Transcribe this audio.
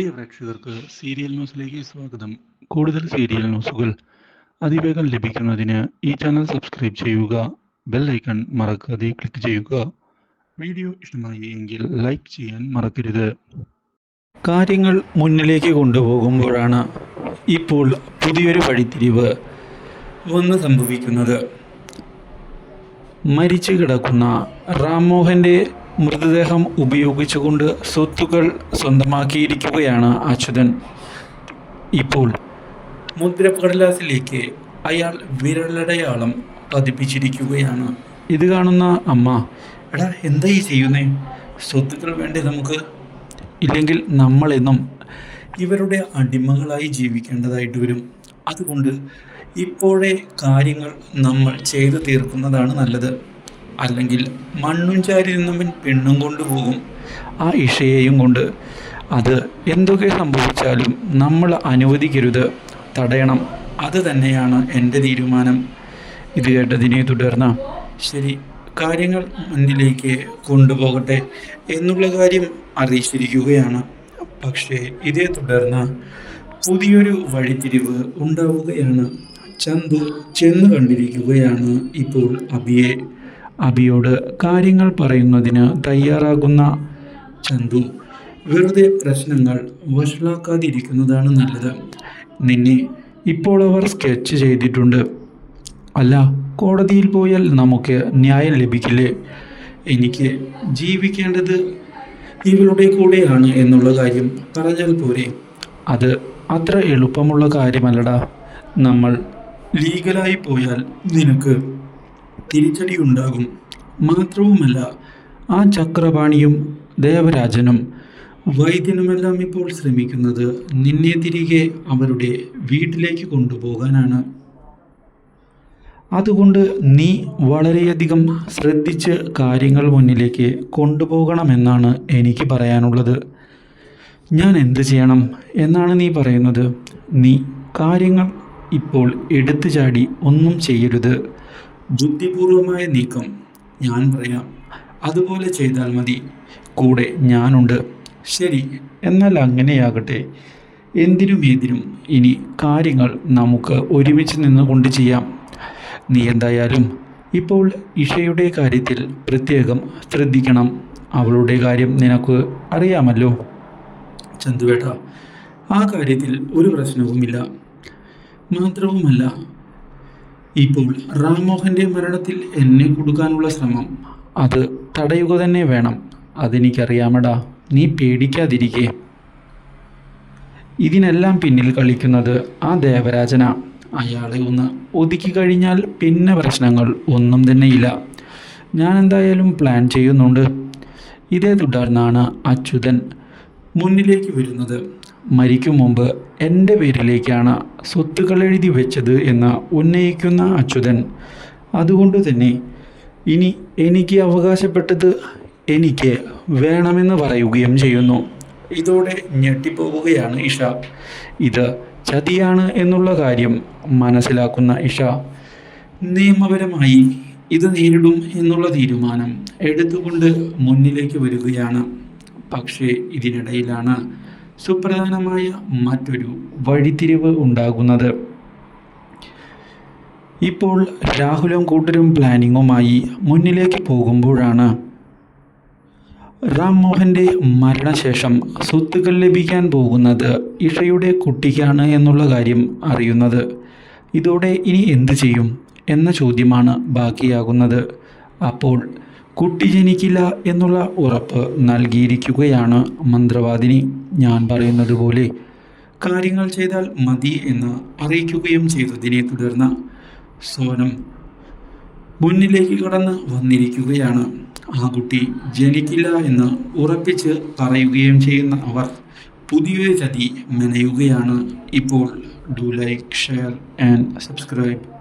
പ്രിയ പ്രേക്ഷകർക്ക് സീരിയൽ ന്യൂസിലേക്ക് സ്വാഗതം. കൂടുതൽ സീരിയൽ ന്യൂസുകൾ അതിവേഗം ലഭിക്കുന്നതിന് ഈ ചാനൽ സബ്സ്ക്രൈബ് ചെയ്യുക ബെൽ ഐക്കൺ മറക്കാതെ ക്ലിക്ക് ചെയ്യുക. വീഡിയോ ഇഷ്ടമായി എങ്കിൽ ലൈക്ക് ചെയ്യാൻ മറക്കരുത്. കാര്യങ്ങൾ മുന്നിലേക്ക് കൊണ്ടുപോകുമ്പോഴാണ് ഇപ്പോൾ പുതിയൊരു വഴിത്തിരിവ് വന്ന് സംഭവിക്കുന്നത്. മരിച്ചു കിടക്കുന്ന റാംമോഹന്റെ മൃതദേഹം ഉപയോഗിച്ചുകൊണ്ട് സ്വത്തുക്കൾ സ്വന്തമാക്കിയിരിക്കുകയാണ് അച്യുതൻ. ഇപ്പോൾ മുദ്രക്കടലാസിലേക്ക് അയാൾ വിരലടയാളം പതിപ്പിച്ചിരിക്കുകയാണ്. ഇത് കാണുന്ന അമ്മ എടാ എന്താ ഈ ചെയ്യുന്നേ? സ്വത്തുക്കൾ വേണ്ടേ നമുക്ക്? ഇല്ലെങ്കിൽ നമ്മളെന്നും ഇവരുടെ അടിമകളായി ജീവിക്കേണ്ടതായിട്ട് വരും. അതുകൊണ്ട് ഇപ്പോഴേ കാര്യങ്ങൾ നമ്മൾ ചെയ്തു തീർക്കുന്നതാണ് നല്ലത്. അല്ലെങ്കിൽ മണ്ണും ചാരി നിന്നവൻ പെണ്ണും കൊണ്ടുപോകും ആ ഇഷയെയും കൊണ്ട് അത് എന്തൊക്കെ സംഭവിച്ചാലും നമ്മൾ അനുവദിക്കരുത്. തടയണം. അത് തന്നെയാണ് എന്റെ തീരുമാനം. ഇത് കേട്ടതിനെ തുടർന്ന് ശരി കാര്യങ്ങൾ മുന്നിലേക്ക് കൊണ്ടുപോകട്ടെ എന്നുള്ള കാര്യം അറിയിച്ചിരിക്കുകയാണ്. പക്ഷേ ഇതേ തുടർന്ന് പുതിയൊരു വഴിത്തിരിവ് ഉണ്ടാവുകയാണ്. ചന്തു ചെന്ന് കണ്ടിരിക്കുകയാണ് ഇപ്പോൾ അബിയെ. അബിയോട് കാര്യങ്ങൾ പറയുന്നതിന് തയ്യാറാകുന്ന ചന്തു വെറുതെ പ്രശ്നങ്ങൾ വഷളാക്കാതിരിക്കുന്നതാണ് നല്ലത്. നിന്നെ ഇപ്പോൾ അവർ സ്കെച്ച് ചെയ്തിട്ടുണ്ട്. അല്ല കോടതിയിൽ പോയാൽ നമുക്ക് ന്യായം ലഭിക്കില്ലേ? എനിക്ക് ജീവിക്കേണ്ടത് ഇവരുടെ കൂടെയാണ് എന്നുള്ള കാര്യം പറഞ്ഞാൽ പോരെ. അത് അത്ര എളുപ്പമുള്ള കാര്യമല്ലടാ. നമ്മൾ ലീഗലായി പോയാൽ നിനക്ക് തിരിച്ചടി ഉണ്ടാകും മാത്രവുമല്ല ആ ചക്രപാണിയും ദേവരാജനും വൈദ്യനുമെല്ലാം ഇപ്പോൾ ശ്രമിക്കുന്നത് നിന്നെ തിരികെ അവരുടെ വീട്ടിലേക്ക് കൊണ്ടുപോകാനാണ്. അതുകൊണ്ട് നീ വളരെയധികം ശ്രദ്ധിച്ച് കാര്യങ്ങൾ മുന്നിലേക്ക് കൊണ്ടുപോകണമെന്നാണ് എനിക്ക് പറയാനുള്ളത്. ഞാൻ എന്ത് ചെയ്യണം എന്നാണ് നീ പറയുന്നത്. നീ കാര്യങ്ങൾ ഇപ്പോൾ എടുത്തു ചാടി ഒന്നും ചെയ്യരുത്. ബുദ്ധിപൂർവമായ നീക്കം ഞാൻ പറയാം. അതുപോലെ ചെയ്താൽ മതി. കൂടെ ഞാനുണ്ട്. ശരി എന്നാൽ അങ്ങനെയാകട്ടെ. എന്തിനും ഏതിനും ഇനി കാര്യങ്ങൾ നമുക്ക് ഒരുമിച്ച് നിന്നുകൊണ്ട് ചെയ്യാം. നീ എന്തായാലും ഇപ്പോൾ ഇഷയുടെ കാര്യത്തിൽ പ്രത്യേകം ശ്രദ്ധിക്കണം. അവളുടെ കാര്യം നിനക്ക് അറിയാമല്ലോ. ചന്തുവേട്ട ആ കാര്യത്തിൽ ഒരു പ്രശ്നവുമില്ല. മാത്രവുമല്ല ഇപ്പോൾ റാംമോഹന്റെ മരണത്തിൽ എന്നെ കൊടുക്കാനുള്ള ശ്രമം. അത് തടയുക തന്നെ വേണം. അതെനിക്കറിയാമടാ. നീ പേടിക്കാതിരിക്കേ. ഇതിനെല്ലാം പിന്നിൽ കളിക്കുന്നത് ആ ദേവരാജന. അയാളെ ഒന്ന് ഒതുക്കി കഴിഞ്ഞാൽ പിന്നെ പ്രശ്നങ്ങൾ ഒന്നും തന്നെയില്ല. ഞാൻ എന്തായാലും പ്ലാൻ ചെയ്യുന്നുണ്ട്. ഇതേ തുടർന്നാണ് അച്യുതൻ മുന്നിലേക്ക് വരുന്നത്. മരിക്കും മുമ്പ് എന്റെ പേരിലേക്കാണ് സ്വത്തുക്കൾ എഴുതി വെച്ചത് എന്ന് ഉന്നയിക്കുന്ന അച്യുതൻ. അതുകൊണ്ട് തന്നെ ഇനി എനിക്ക് അവകാശപ്പെട്ടത് എനിക്ക് വേണമെന്ന് പറയുകയും ചെയ്യുന്നു. ഇതോടെ ഞെട്ടിപ്പോവുകയാണ് ഇഷ. ഇത് ചതിയാണ് എന്നുള്ള കാര്യം മനസ്സിലാക്കുന്ന ഇഷ. നിയമപരമായി ഇത് നേരിടും എന്നുള്ള തീരുമാനം എടുത്തുകൊണ്ട് മുന്നിലേക്ക് വരികയാണ്. പക്ഷേ ഇതിനിടയിലാണ് സുപ്രധാനമായ മറ്റൊരു വഴിത്തിരിവ് ഉണ്ടാകുന്നത്. ഇപ്പോൾ രാഹുലും കൂട്ടരും പ്ലാനിങ്ങുമായി മുന്നിലേക്ക് പോകുമ്പോഴാണ്. റാം മോഹന്റെ മരണശേഷം സ്വത്തുക്കൾ ലഭിക്കാൻ പോകുന്നത് ഇഷയുടെ കുട്ടിക്കാണ് എന്നുള്ള കാര്യം അറിയുന്നത്. ഇതോടെ ഇനി എന്തു ചെയ്യും എന്ന ചോദ്യമാണ് ബാക്കിയാകുന്നത്. അപ്പോൾ കുട്ടി ജനിക്കില്ല എന്നുള്ള ഉറപ്പ് നൽകിയിരിക്കുകയാണ് മന്ത്രവാദിനി. ഞാൻ പറയുന്നത് പോലെ കാര്യങ്ങൾ ചെയ്താൽ മതി എന്ന് അറിയിക്കുകയും ചെയ്തതിനെ തുടർന്ന് സോനം മുന്നിലേക്ക് കടന്ന് വന്നിരിക്കുകയാണ്. ആ കുട്ടി ജനിക്കില്ല എന്ന് ഉറപ്പിച്ച് പറയുകയും ചെയ്യുന്ന അവർ പുതിയൊരു ചതി മെനയുകയാണ്. ഇപ്പോൾ do like share and subscribe.